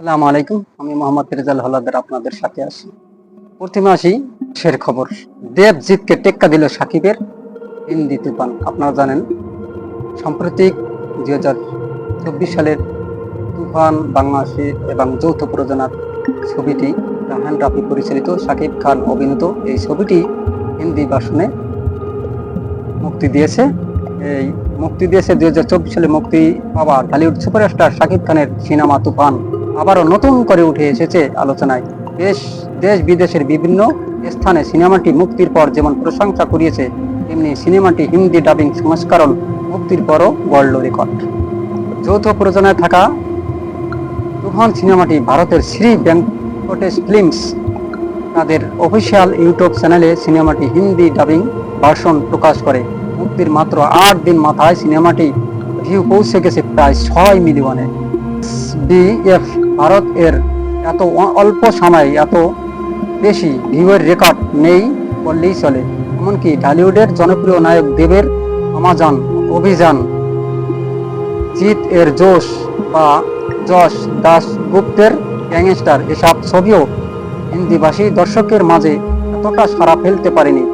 আসসালামু আলাইকুম। আমি মোহাম্মদ রেজাল হলাদার আপনাদের সাথে আছি। প্রথমে আসি শের খবর। দেবজিৎকে টেক্কা দিল সাকিবের হিন্দি তুফান। আপনারা জানেন, সাম্প্রতিক দুই হাজার চব্বিশ সালের তুফান বাংলাদেশে এবং যৌথ প্রযোজনার ছবিটি রাহান রাফি পরিচালিত, সাকিব খান অভিনীত এই ছবিটি হিন্দি ভাষণে মুক্তি দিয়েছে। এই মুক্তি দিয়েছে দুই হাজার চব্বিশ সালে মুক্তি পাওয়া ঢালিউড সুপারস্টার শাকিব খানের সিনেমা তুফান। আবারও নতুন করে উঠে এসেছে আলোচনায়। দেশ দেশ বিদেশের বিভিন্ন স্থানে সিনেমাটি মুক্তির পর যেমন প্রশংসা কুড়িয়েছে, তেমনি সিনেমাটি হিন্দি ডাবিং সংস্করণ মুক্তির পরও ওয়ার্ল্ড রেকর্ড। যৌথ প্রযোজনায় থাকা তুফান সিনেমাটি ভারতের শ্রী ভেঙ্কটেশ ফিল্মস তাদের অফিসিয়াল ইউটিউব চ্যানেলে সিনেমাটি হিন্দি ডাবিং ভার্সন প্রকাশ করে। মুক্তির মাত্র আট দিন মাথায় সিনেমাটি ভিউ পৌঁছে গেছে প্রায় ছয় মিলিয়নে। বিএফ ভারত এর এত অল্প সময়ে এত বেশি ভিউয়ের রেকর্ড নেই বললেই চলে। এমনকি ঢালিউডের জনপ্রিয় নায়ক দেবের আমাজন অভিযান জিত এর জোশ বা যশ দাস গুপ্তের গ্যাংস্টার এসব ছবিও হিন্দিভাষী দর্শকের মাঝে এতটা সারা ফেলতে পারেনি।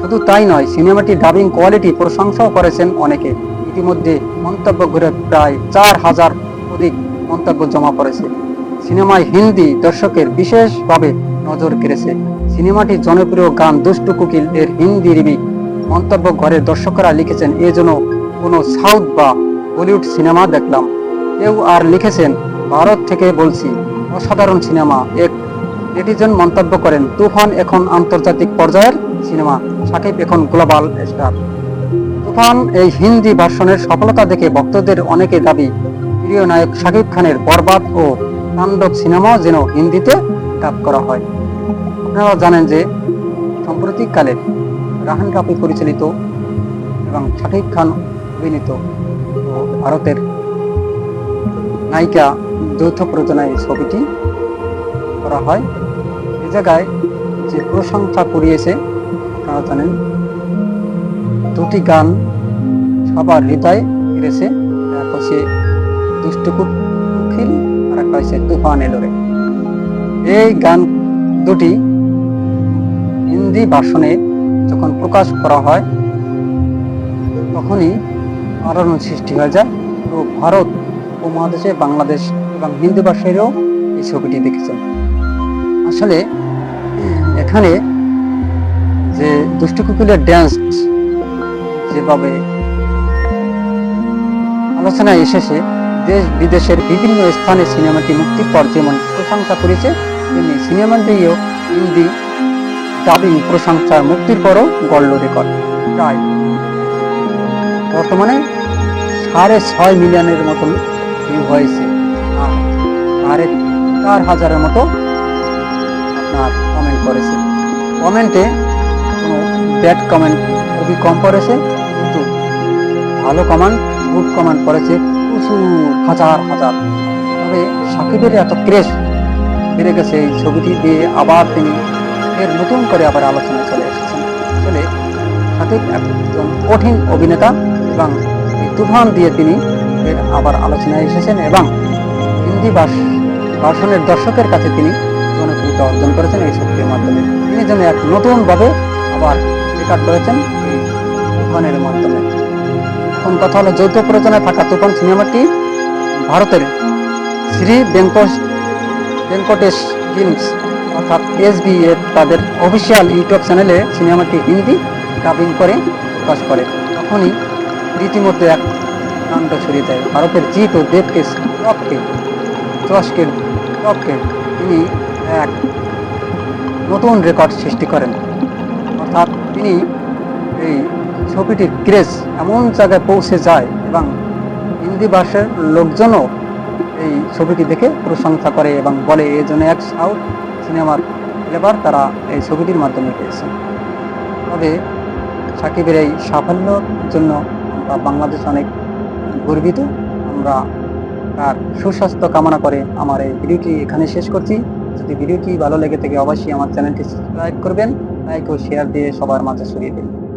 শুধু তাই নয় সিনেমাটি ডাবিং কোয়ালিটি প্রশংসাও করেছেন অনেকে। ইতিমধ্যে মন্তব্য ঘুরে প্রায় চার হাজার অধিক মন্তব্য জমা পড়েছে। সিনেমায় হিন্দি দর্শকের বিশেষভাবে নজর কেড়েছে। সিনেমাটির জনপ্রিয় গান দুষ্টু কুকিল এর হিন্দি রিমিক। মন্তব্য ঘরের দর্শকরা লিখেছেন, এ যেন কোনো সাউথ বা বলিউড সিনেমা দেখলাম। কেউ আর লিখেছেন, ভারত থেকে বলছি, অসাধারণ সিনেমা। এক নেটিজন মন্তব্য করেন, তুফান এখন আন্তর্জাতিক পর্যায়ের সিনেমা। সাকিব এখন গ্লোবাল স্টার। তুফান এই হিন্দি ভার্সনের সফলতা দেখে ভক্তদের অনেকে দাবি প্রিয় নায়ক শাকিব খানের বরবাদ ও তাণ্ডব সিনেমাও যেন হিন্দিতে ডাব করা হয়। আপনারা জানেন যে সাম্প্রতিককালে রাহান রাফি পরিচালিত এবং শাকিব খান অভিনীত ও ভারতের নায়িকা যৌথ প্রযোজনায় ছবিটি করা হয়। এ জায়গায় যে প্রশংসা কুড়িয়েছে আপনারা জানেন, দুটি গান সবার হৃদয় হচ্ছে দুষ্টু কুকিল আর একটা হচ্ছে তুফান এলোরে। এই গান দুটি হিন্দি ভাষণে যখন প্রকাশ করা হয়, তখনই আলোড়ন সৃষ্টি হয়ে যায় পুরো ভারত উপমহাদেশে বাংলাদেশ এবং হিন্দি ভাষায়ও এই ছবিটি দেখেছেন। আসলে এখানে যে দুষ্টু কুকুলের ড্যান্স যেভাবে আলোচনায় এসেছে দেশ বিদেশের বিভিন্ন স্থানে সিনেমাটি মুক্তির পর যেমন প্রশংসা করেছে, তেমনি সিনেমাটিও হিন্দি ডাবিং প্রশংসা মুক্তির পরও গড়ল রেকর্ড। প্রায় বর্তমানে সাড়ে ছয় মিলিয়নের মতন ভিউ হয়েছে। আর সাড়ে চার হাজারের মতো আপনার কমেন্ট করেছে। কমেন্টে কোনো ব্যাড কমেন্ট খুবই কম পড়েছে, কিন্তু ভালো কমেন্ট গুড কমেন্ট পড়েছে প্রচুর হাজার হাজার। তবে সাকিবের এত ক্রেজ বেড়ে গেছে এই ছবিটি দিয়ে আবার তিনি এর নতুন করে আবার আলোচনায় চলে এসেছেন। আসলে সাকিব একজন কঠিন অভিনেতা এবং এই তুফান দিয়ে তিনি এর আবার আলোচনায় এসেছেন এবং হিন্দি ভাষ ভাষণের দর্শকের কাছে তিনি জনপ্রিয়তা অর্জন করেছেন এই ছবিটির মাধ্যমে। তিনি যেন এক নতুনভাবে আবার রেকর্ড করেছেন এই তুফানের মাধ্যমে। এখন কথা হলো যৌথ প্রযোজনায় থাকা তুফান সিনেমাটি ভারতের শ্রী বেঙ্কট ভেঙ্কটেশ ফিল্মস অর্থাৎ এসবি এর তাদের অফিসিয়াল ইউটিউব চ্যানেলে সিনেমাটি হিন্দি ডাবিং করে প্রকাশ করে। তখনই রীতিমধ্যে এক কাণ্ড ছড়িয়ে দেয় ভারতের জিত ও দেবকে টপকে, যশকে টপকে তিনি এক নতুন রেকর্ড সৃষ্টি করেন। অর্থাৎ তিনি এই ছবিটির ক্রেজ এমন জায়গায় পৌঁছে যায় এবং হিন্দি ভাষার লোকজনও এই ছবিটি দেখে প্রশংসা করে এবং বলে এই জন্য এক সাউথ সিনেমার ফ্লেভার তারা এই ছবিটির মাধ্যমে পেয়েছে। তবে সাকিবের এই সাফল্যর জন্য আমরা বাংলাদেশ অনেক গর্বিত। আমরা তার সুস্বাস্থ্য কামনা করে আমার এই ভিডিওটি এখানে শেষ করছি। যদি ভিডিওটি ভালো লেগে থাকে, অবশ্যই আমার চ্যানেলটি সাবস্ক্রাইব করবেন, লাইক ও শেয়ার দিয়ে সবার মাঝে ছড়িয়ে দিন।